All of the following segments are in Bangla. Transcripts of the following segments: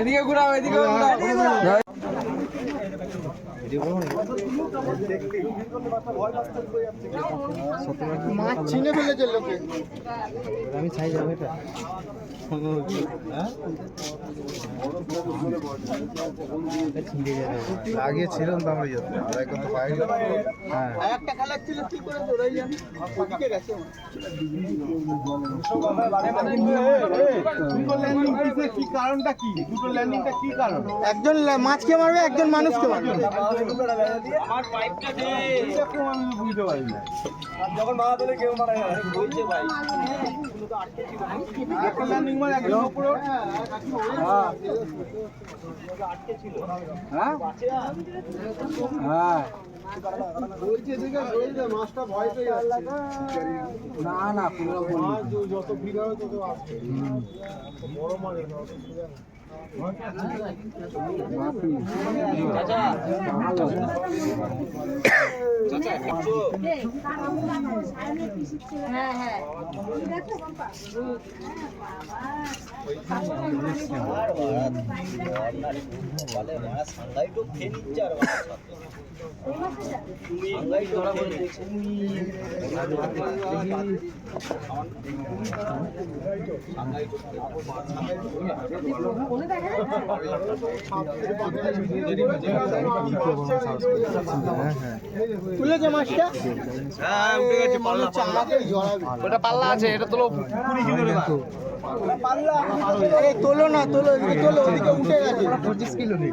এদিকে ঘুরাও এদিকে মাছ চিনে ফেলেছে লোকে। আমি চাই যাব এটা। লাগিয়েছিলাম তো আমরা যেতে আদায় করতে পারি হ্যাঁ একটা খেলা ছিল কি করে দৌড়াই ওদিকে গেছে কি কারণটা কি? দুটো ল্যান্ডিংটা কি কারণ? একজন মাছকে মারবে একজন মানুষকে মারবে। আমি বুঝতে পারি না একদম উপরে ওঠে। হ্যাঁ। হ্যাঁ। বলছে বলছে মাছটা ভয় পেয়ে যাচ্ছে না না যত ভিড় হবে তত আসবে। বড় মাছ না হ্যাঁ তুলেছে মাছটা হ্যাঁ। উঠে গেছে পাল্লা ওটা পাল্লা আছে এটা তোলো। পাল্লা। এই তোলো না তোলো তোলো ওদিকে উঠে গেছে। পঁচিশ কিলো নেই।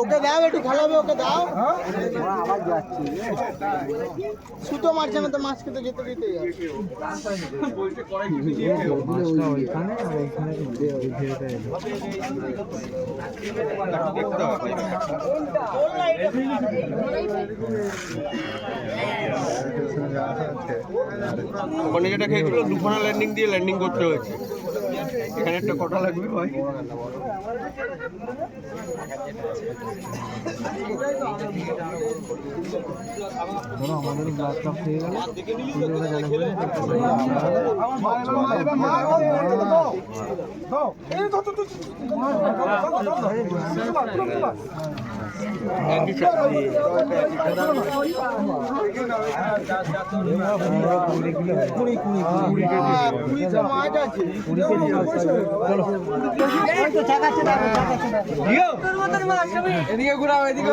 ওকে দাও, একটু খেলাবে, ওকে দাও। সুতো মারছে না তো মাছকে তো যেতে দিতে ওখানে যেটা খেয়েছিল, দুখানা ল্যান্ডিং দিয়ে ল্যান্ডিং করতে হয়েছে। এখানে একটা কটা লাগবে ভাই? ধরো আমাদের ব্লাড কাপ হয়ে গেল কুড়ি কুড়ি কুড়ি কুড়ি তো এদিকে ঘুরাও এদিকে